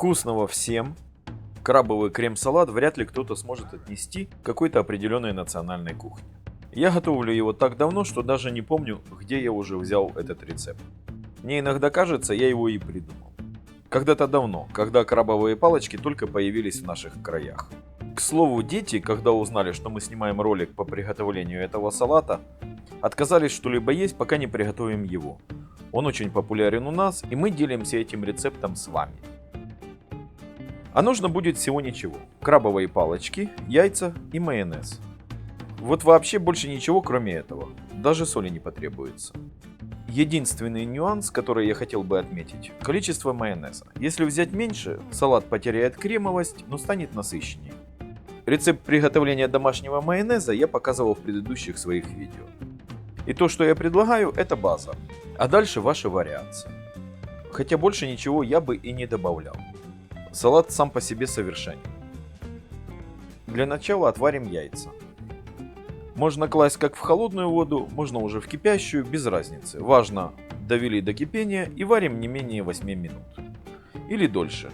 Вкусного всем! Крабовый крем-салат вряд ли кто-то сможет отнести к какой-то определенной национальной кухне. Я готовлю его так давно, что даже не помню, где я уже взял этот рецепт. Мне иногда кажется, я его и придумал. Когда-то давно, когда крабовые палочки только появились в наших краях. К слову, дети, когда узнали, что мы снимаем ролик по приготовлению этого салата, отказались что-либо есть, пока не приготовим его. Он очень популярен у нас, и мы делимся этим рецептом с вами. А нужно будет всего ничего. Крабовые палочки, яйца и майонез. Вот вообще больше ничего кроме этого. Даже соли не потребуется. Единственный нюанс, который я хотел бы отметить – количество майонеза. Если взять меньше, салат потеряет кремовость, но станет насыщеннее. Рецепт приготовления домашнего майонеза я показывал в предыдущих своих видео. И то, что я предлагаю, это база. А дальше ваши вариации. Хотя больше ничего я бы и не добавлял. Салат сам по себе совершенен. Для начала отварим яйца. Можно класть как в холодную воду, можно уже в кипящую, без разницы. Важно, довели до кипения и варим не менее 8 минут. Или дольше.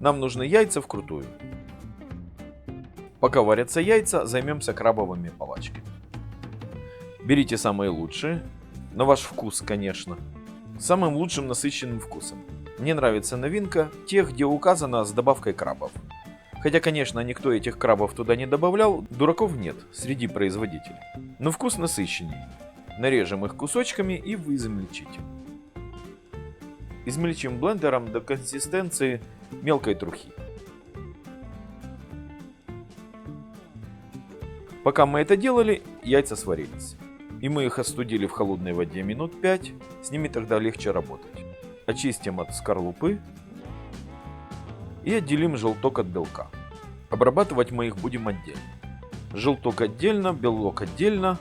Нам нужны яйца вкрутую. Пока варятся яйца, займемся крабовыми палочками. Берите самые лучшие, на ваш вкус, конечно. Самым лучшим насыщенным вкусом. Мне нравится новинка тех, где указано с добавкой крабов. Хотя, конечно, никто этих крабов туда не добавлял, дураков нет среди производителей. Но вкус насыщенней. Нарежем их кусочками и вы измельчите. Измельчим блендером до консистенции мелкой трухи. Пока мы это делали, яйца сварились. И мы их остудили в холодной воде минут 5, с ними тогда легче работать. Очистим от скорлупы и отделим желток от белка. Обрабатывать мы их будем отдельно. Желток отдельно, белок отдельно.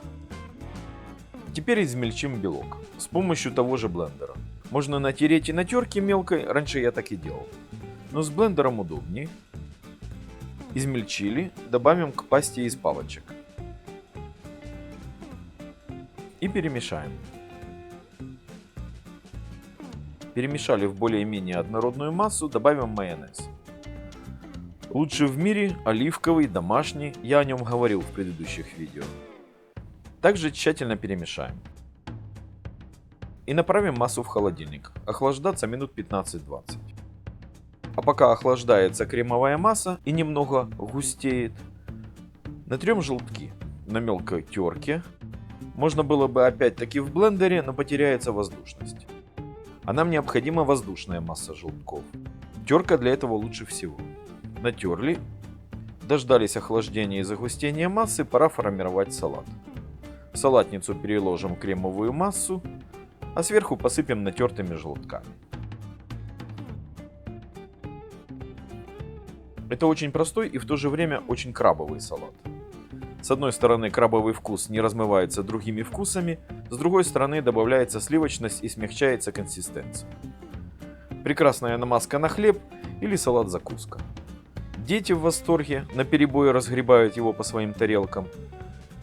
Теперь измельчим белок с помощью того же блендера. Можно натереть и на терке мелкой, раньше я так и делал. Но с блендером удобнее. Измельчили, добавим к пасте из палочек. И перемешаем. Перемешали в более-менее однородную массу, добавим майонез. Лучший в мире оливковый, домашний, я о нем говорил в предыдущих видео. Также тщательно перемешаем. И направим массу в холодильник, охлаждаться минут 15-20. А пока охлаждается кремовая масса и немного густеет, натрем желтки на мелкой терке. Можно было бы опять-таки в блендере, но потеряется воздушность а нам необходима воздушная масса желтков. Терка для этого лучше всего. Натерли, дождались охлаждения и загустения массы, пора формировать салат. В салатницу переложим кремовую массу, а сверху посыпем натертыми желтками. Это очень простой и в то же время очень крабовый салат. С одной стороны крабовый вкус не размывается другими вкусами, с другой стороны добавляется сливочность и смягчается консистенция. Прекрасная намазка на хлеб или салат-закуска. Дети в восторге, на перебой разгребают его по своим тарелкам.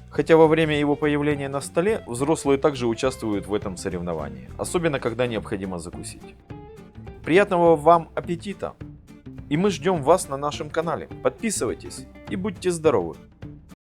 Хотя во время его появления на столе взрослые также участвуют в этом соревновании, особенно когда необходимо закусить. Приятного вам аппетита! И мы ждем вас на нашем канале. Подписывайтесь и будьте здоровы!